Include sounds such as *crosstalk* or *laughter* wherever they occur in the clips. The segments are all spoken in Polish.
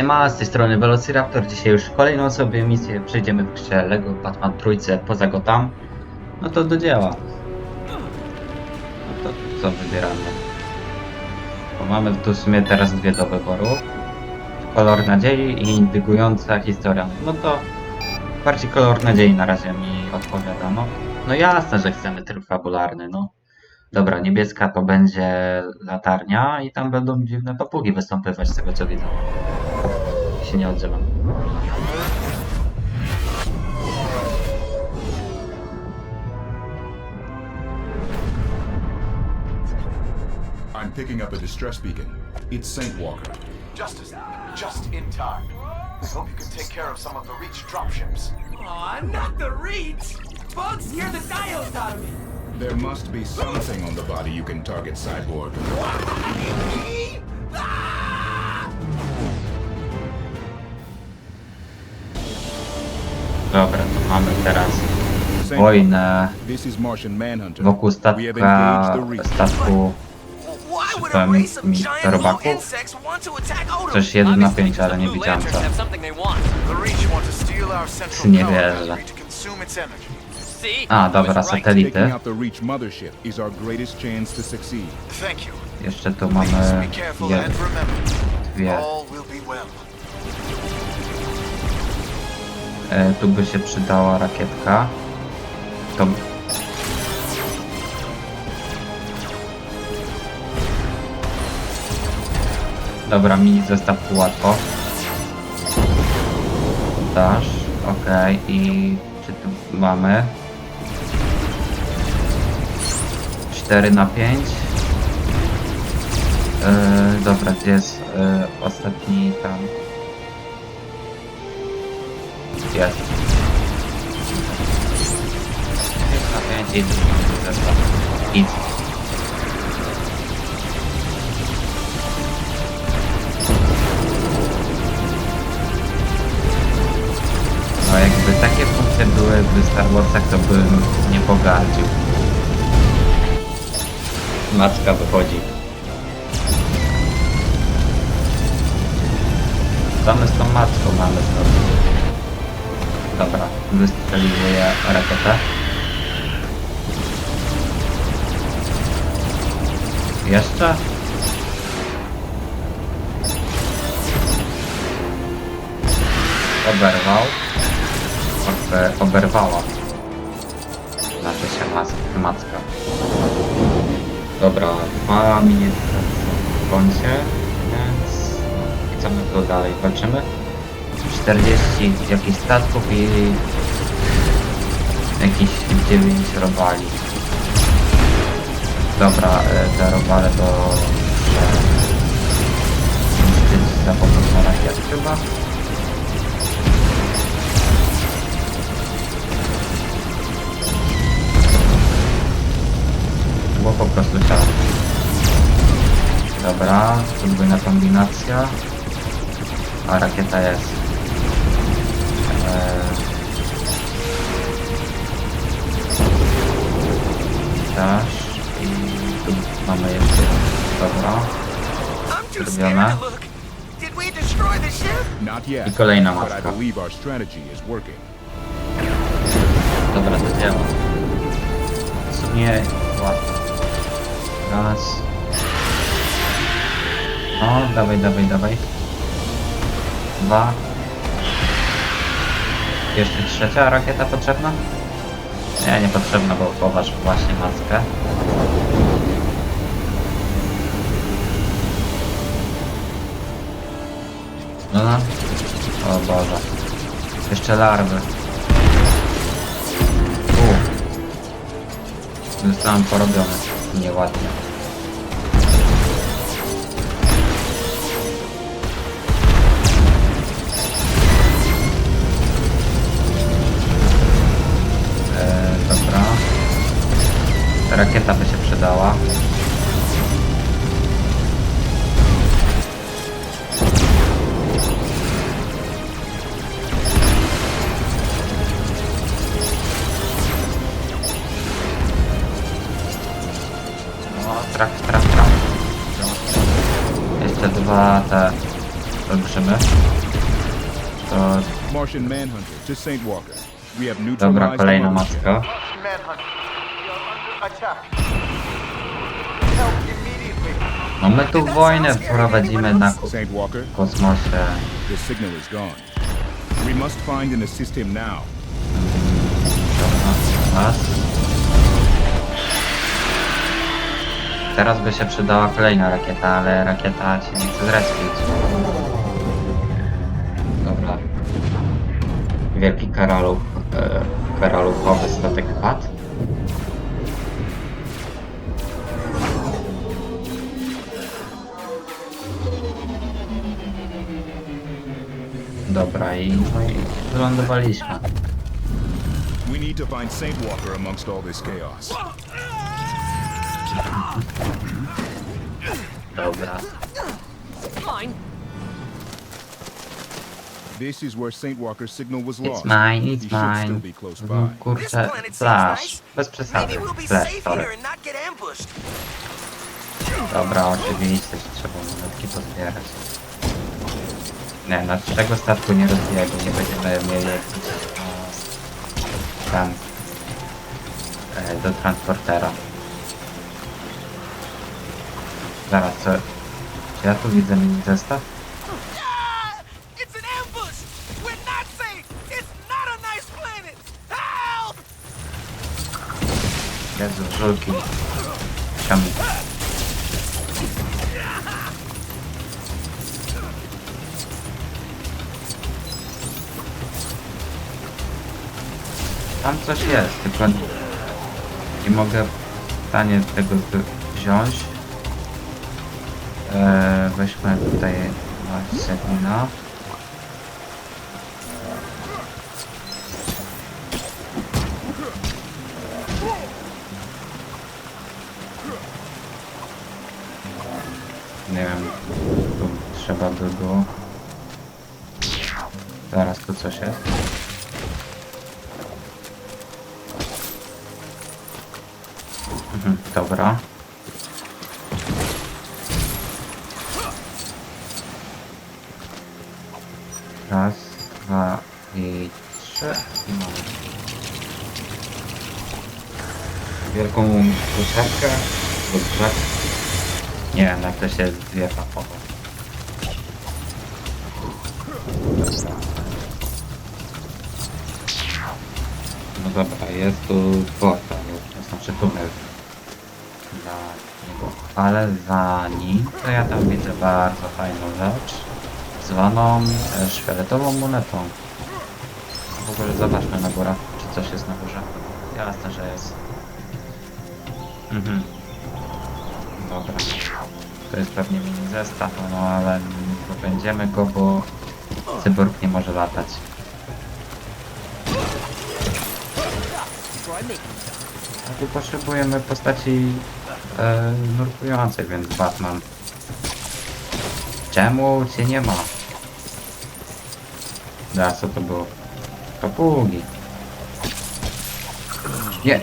Siema, z tej strony Velociraptor. Dzisiaj już kolejną sobie misję przejdziemy w grze LEGO Batman Trójce poza Gotham. No to do dzieła. No to co wybieramy? Bo mamy tu w sumie teraz dwie do wyboru. Kolor nadziei i indygująca historia. No to bardziej kolor nadziei na razie mi odpowiada. No, no jasne, że chcemy tryb fabularny, no. Dobra, niebieska to będzie latarnia i tam będą dziwne papugi występować z tego co widzę. Się nie odzywam. I'm picking up a distress beacon. It's Saint Walker. Justice, just in time. I hope you can take care of some of the Reach dropships. Aw, not the Reach! Bugs scare the diodes out of me! There must be something on the body you can target, Cyborg. Teraz. Wojnę wokół statka, statku a Tam race of mi giant robaków. blue insects want to attack Odom? coś 1 na 5, ale nie widziałem co. Nie wierzę. A, dobra, satelity. the Reach mothership is E, tu by się przydała rakietka. To... Dobra, mini zestaw łatwo. Dasz, okej, i czy tu mamy? 4 na 5 yy, Dobra, gdzie jest yy, ostatni tam? 5 idź, zestaw. Idź. No jakby takie funkcje były w Star Warsach, to bym nie pogardził. Macka wychodzi. Co my z tą macką mamy zrobić? Dobra, wystrzeliwuję rakietę. Jeszcze? Oberwał. Obe, oberwała. Znaczy się mas, macka. Dobra, dwa minuty w kącie, więc co my tu dalej walczymy? 40 jakichś statków i jakieś 9 robali. Dobra, e, te robale to niszczyć za pomocą rakiet chyba. Bo po prostu trzeba. Dobra, podwójna kombinacja. A rakieta jest. Dash i tu mamy jeszcze. Dobra. Zrobione. I kolejna working. Dobra, to działa. W sumie łatwo. Raz. O, dawaj, dawaj, dawaj. Dwa. Jeszcze trzecia rakieta potrzebna? Nie, nie potrzebna, bo chowasz właśnie maskę. No, no. O Boże. Jeszcze larwy. U. Zostałem porobiony. Nieładnie. Rakieta by się przydała. O, traf, traf, traf. Jeszcze dwa te Zobaczymy. To Martian Manhunter to Saint Walker. We have dobra, neutralized kolejna mothership. No my tu wojnę prowadzimy na ko- Saint Walker, kosmosie. the signal is gone. We must find and assist him now. Raz. Teraz by się przydała kolejna rakieta, ale rakieta ci nie chce zrespić. Dobra. Wielki karaluch, e, karaluchowy statek padł. Dobra, i, no i wylądowaliśmy. We need to find Saint Walker amongst all this chaos. Dobra. Fine. This is where Saint Walker's signal was It's lost. mine, he it's should still mine. be close No, by. kurczę, flash. Bez przesady. Maybe we'll be Flash, safe sorry. here and not get ambushed. Dobra, oczywiście, że trzeba monetki pozbierać. Nie, no tego statku nie rozwijaj, bo nie będziemy mieli jak tam e, do transportera. Zaraz, co? Czy ja tu widzę mini zestaw? Ah! It's an Tam coś jest, tylko nie mogę w stanie tego wziąć. Eee, weźmy tutaj Marcelina. Nie Raz, dwa i trzy. I mamy. Wielką kosiarkę lub. Nie wiem, jak to się zwie fachowo. No dobra, jest tu portal, to znaczy tunel dla niego. Ale zanim, to ja tam widzę bardzo fajną rzecz, zwaną e, szkieletową monetą. W ogóle zobaczmy na górę, czy coś jest na górze. Jasne, że jest. Mhm. Dobra. To jest pewnie mini zestaw, no ale nie go, bo cyborg nie może latać. Tu potrzebujemy postaci e, nurkującej, więc Batman. Czemu cię nie ma? Da, co to było? Papugi. Nie!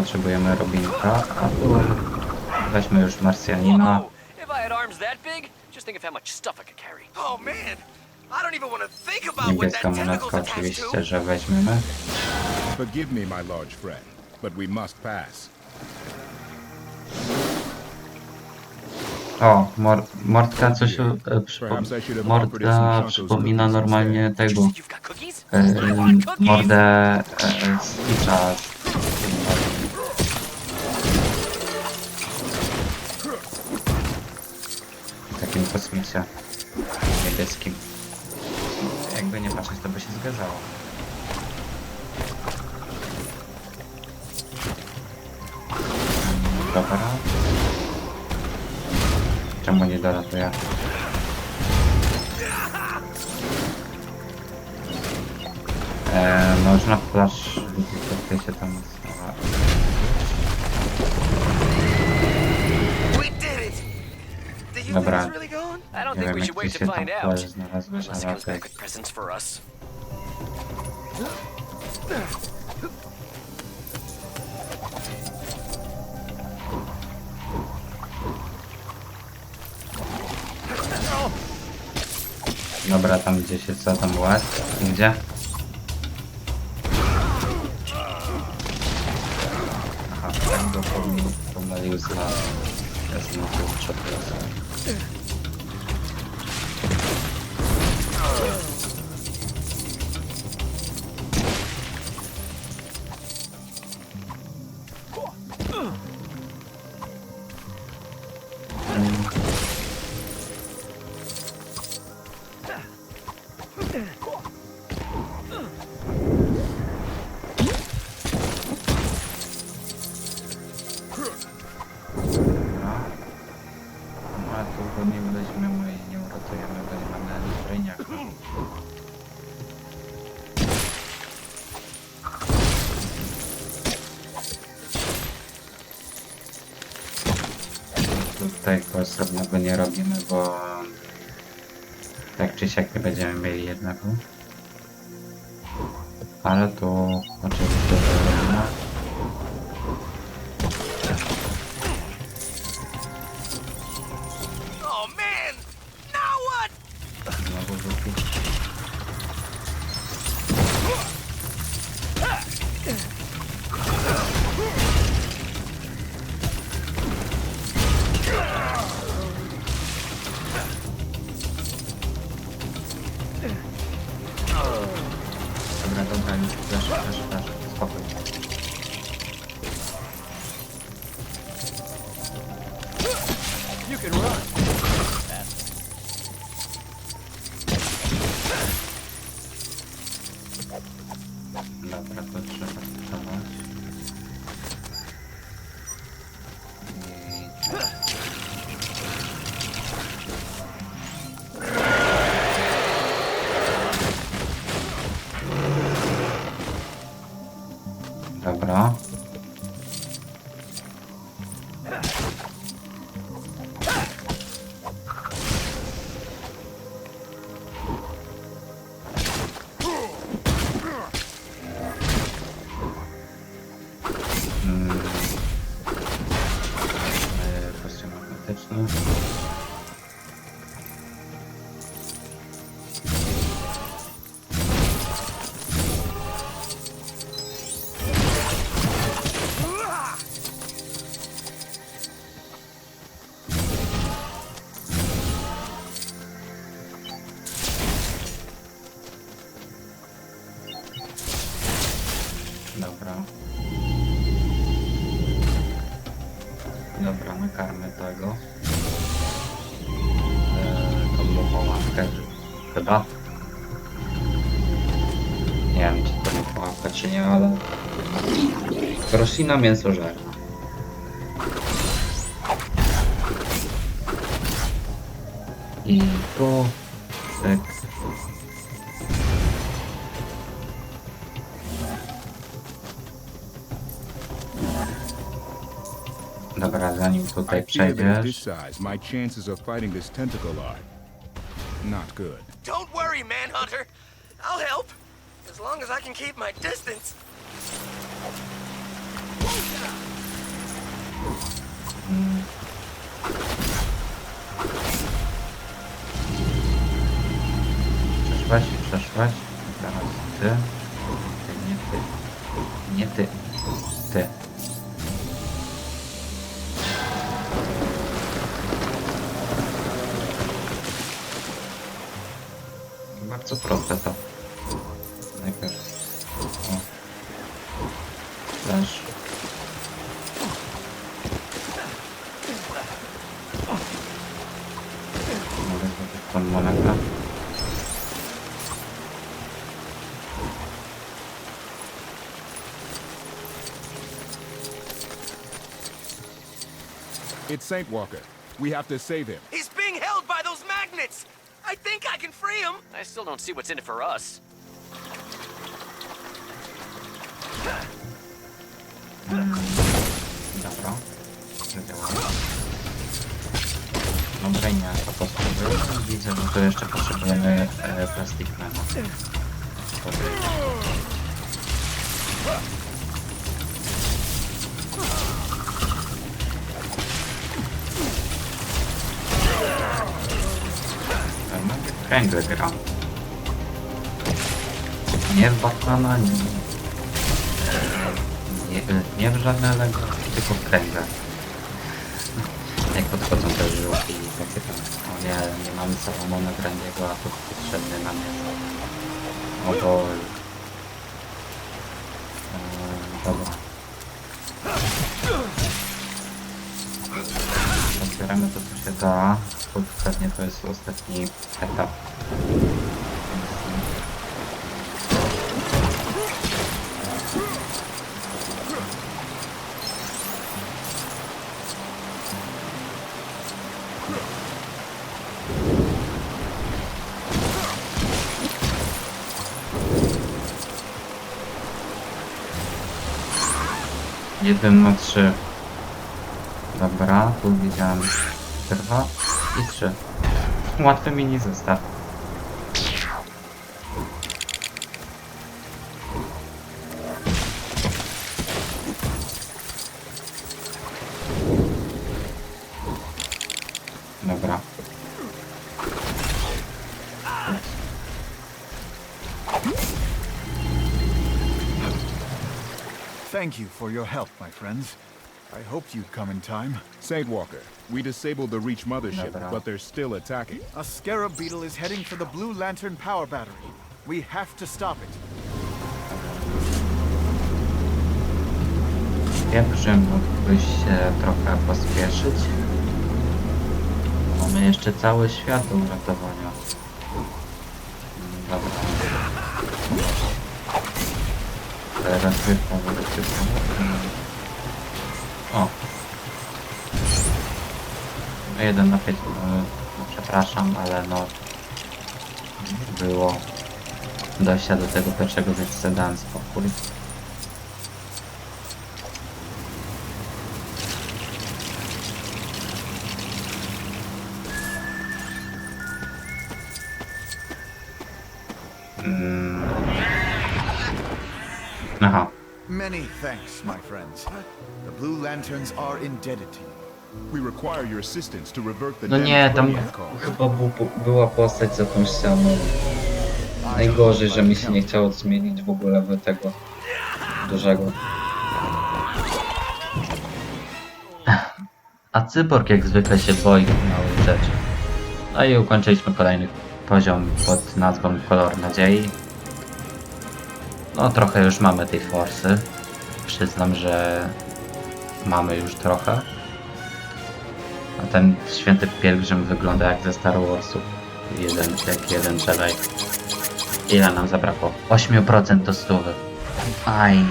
Potrzebujemy Robinka, a tu weźmy już Marsjanina. Oh what Niebieska monetka oczywiście, że weźmiemy. Forgive me, my large friend, but we must pass. O, mor Mordka coś e, przypo Mordka przypomina normalnie tego e, mordę e, Stitcha kosmicie niebieskim. Jakby nie patrzeć, to by się zgadzało. Dobra. Czemu nie dolatuje? no już na flash widzicie, się tam Dobra. I don't Nie think wiem we jak should ty wait się to tam find out. znalazłeś, Unless he ale comes okej. back with presents for us. Dobra, tam gdzieś jest, co tam ład? Gdzie? Aha, ten go pomylił, z las. Ja znowu przepraszam. Tutaj go osobnego nie robimy, bo tak czy siak nie będziemy mieli jednego. Ale tu oczywiście Dobra. Chyba. Nie wiem, czy to muchołapka, czy nie, ale... Roślina mięsożerna. I tu... Cyk. Dobra, zanim tutaj przejdziesz... Don't worry, Manhunter. I'll help. As long as I can keep my distance. Bardzo proste to. Najpierw. O. Flash. Mogę zrobić tą monetę. It's Saint Walker. We have to save him. Don't see what's in it for us. Dobra. Nie to. Widzę, że tu jeszcze potrzebujemy e, plastikmana. Kręgle gram. Nie w Batmana, nie, nie, nie w tylko w kręgle. Jak podchodzą te żółki i takie tam, o nie, nie mamy Salomona Grandiego, a tu potrzebny nam jest obol. Eee, dobra. Otwieramy to, co się da, pewnie to jest ostatni etap. Jeden na trzy. Dobra, tu widziałem dwa i trzy. Łatwy mini zestaw. Thank you for your help, my friends. I hoped you'd come in time. Saint Walker, we disabled the Reach mothership, but they're still attacking. A scarab beetle is heading for the Blue Lantern power battery. We have to stop it. Wiem, że mógłbyś się trochę pospieszyć. Mamy jeszcze cały świat do Teraz wyprawę do O. No jeden na pięć. No, przepraszam, ale no. Było dojścia do tego pierwszego, więc sobie dałem spokój. Mm. Aha. Many thanks, my friends. The Blue Lanterns are indebted to you. We require your assistance to revert the No nie, tam chyba bu- bu- była postać za tą ścianą. Najgorzej, że mi się nie chciało zmienić w ogóle w tego dużego. A cyborg jak zwykle się boi małych rzeczy. No i ukończyliśmy kolejny poziom pod nazwą Kolor Nadziei. No trochę już mamy tej forsy. Przyznam, że mamy już trochę. A ten święty pielgrzym wygląda jak ze Star Warsów. Jeden, jak jeden Jedi. Ile nam zabrakło? 8% do stówy. Aj.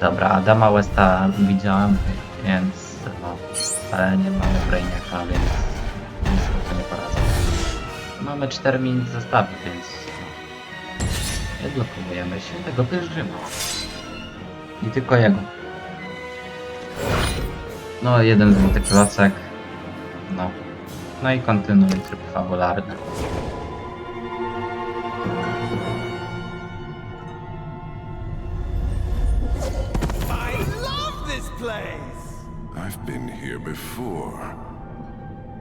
Dobra, Adama Westa widziałem, więc no, ale nie mamy Brainiaka, więc nic sobie nie poradzę. Mamy 4 minuty zestawu, więc no, nie blokujemy świętego pielgrzyma. I tylko jego. No, jeden złoty klocek. No. No i kontynuuj tryb fabularny. I love this place! I've been here before.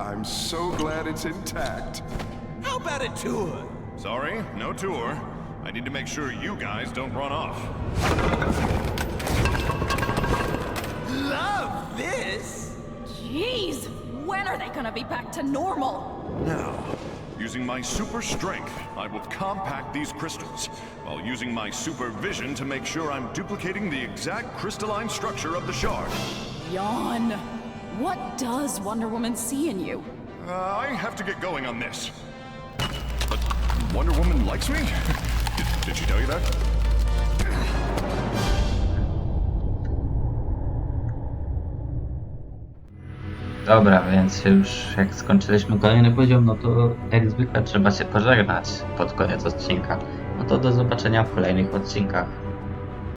I'm so glad it's intact. How about a tour? Sorry, no tour. I need to make sure you guys don't run off. Jeez, when are they gonna be back to normal? Now, using my super strength, I will compact these crystals, while using my super vision to make sure I'm duplicating the exact crystalline structure of the shard. Yawn. What does Wonder Woman see in you? Uh, I have to get going on this. But Wonder Woman likes me? *laughs* did, did she tell you that? Dobra, więc już jak skończyliśmy kolejny poziom, no to jak zwykle trzeba się pożegnać pod koniec odcinka. No to do zobaczenia w kolejnych odcinkach.